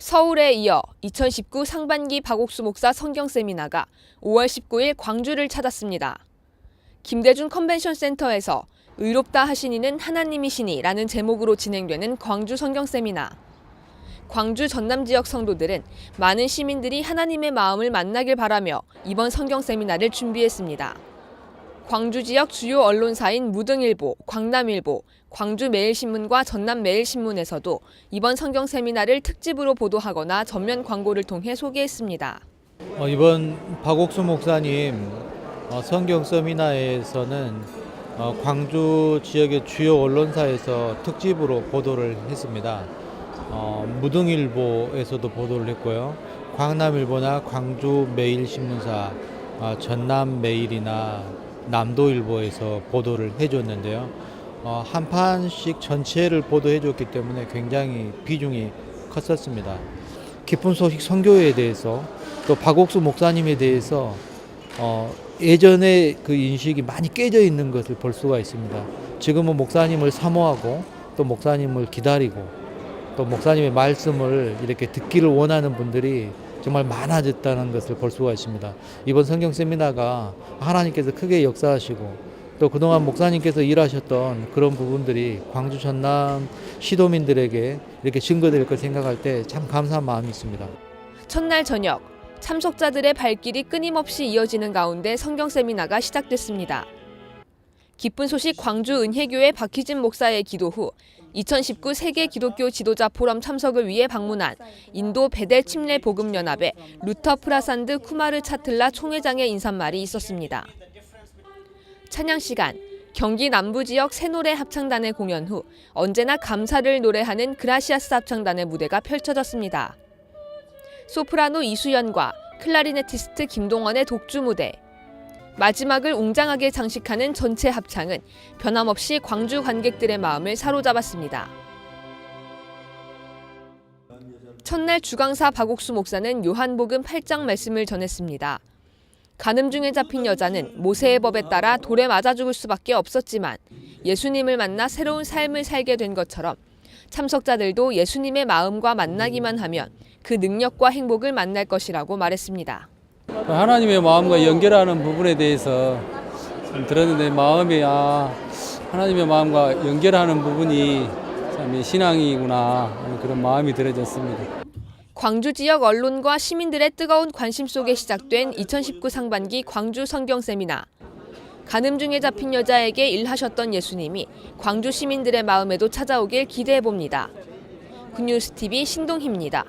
서울에 이어 2019 상반기 박옥수 목사 성경 세미나가 5월 19일 광주를 찾았습니다. 김대중 컨벤션 센터에서 의롭다 하시니는 하나님이시니라는 제목으로 진행되는 광주 성경 세미나. 광주 전남 지역 성도들은 많은 시민들이 하나님의 마음을 만나길 바라며 이번 성경 세미나를 준비했습니다. 광주 지역 주요 언론사인 무등일보, 광남일보, 광주매일신문과 전남매일신문에서도 이번 성경 세미나를 특집으로 보도하거나 전면 광고를 통해 소개했습니다. 어, 이번 박옥수 목사님 어, 성경 세미나에서는 어, 광주 지역의 주요 언론사에서 특집으로 보도를 했습니다. 어, 무등일보에서도 보도를 했고요. 광남일보나 광주 매일신문사, 어, 전남매일이나 남도일보에서 보도를 해줬는데요. 어, 한 판씩 전체를 보도해줬기 때문에 굉장히 비중이 컸었습니다. 기쁜 소식 선교에 대해서 또 박옥수 목사님에 대해서 어, 예전에 그 인식이 많이 깨져 있는 것을 볼 수가 있습니다. 지금은 목사님을 사모하고 또 목사님을 기다리고 또 목사님의 말씀을 이렇게 듣기를 원하는 분들이 정말 많아졌다는 것을 볼 수가 있습니다. 이번 성경 세미나가 하나님께서 크게 역사하시고 또 그동안 목사님께서 일하셨던 그런 부분들이 광주 전남 시도민들에게 이렇게 증거될 걸 생각할 때 참 감사한 마음이 있습니다. 첫날 저녁 참석자들의 발길이 끊임없이 이어지는 가운데 성경 세미나가 시작됐습니다. 기쁜 소식 광주 은혜교회 박희진 목사의 기도 후 2019 세계 기독교 지도자 포럼 참석을 위해 방문한 인도 베델 침례 복음 연합의 루터 프라산드 쿠마르 차틀라 총회장의 인사말이 있었습니다. 찬양 시간 경기 남부 지역 새노래 합창단의 공연 후 언제나 감사를 노래하는 그라시아스 합창단의 무대가 펼쳐졌습니다. 소프라노 이수연과 클라리네티스트 김동원의 독주 무대. 마지막을 웅장하게 장식하는 전체 합창은 변함없이 광주 관객들의 마음을 사로잡았습니다. 첫날 주강사 박옥수 목사는 요한복음 8장 말씀을 전했습니다. 간음 중에 잡힌 여자는 모세의 법에 따라 돌에 맞아 죽을 수밖에 없었지만 예수님을 만나 새로운 삶을 살게 된 것처럼 참석자들도 예수님의 마음과 만나기만 하면 그 능력과 행복을 만날 것이라고 말했습니다. 하나님의 마음과 연결하는 부분에 대해서 좀 들었는데 마음이 아 하나님의 마음과 연결하는 부분이 참 신앙이구나 그런 마음이 들어졌습니다. 광주 지역 언론과 시민들의 뜨거운 관심 속에 시작된 2019 상반기 광주 성경 세미나. 간음 중에 잡힌 여자에게 일하셨던 예수님이 광주 시민들의 마음에도 찾아오길 기대해 봅니다. 굿뉴스 TV 신동희입니다.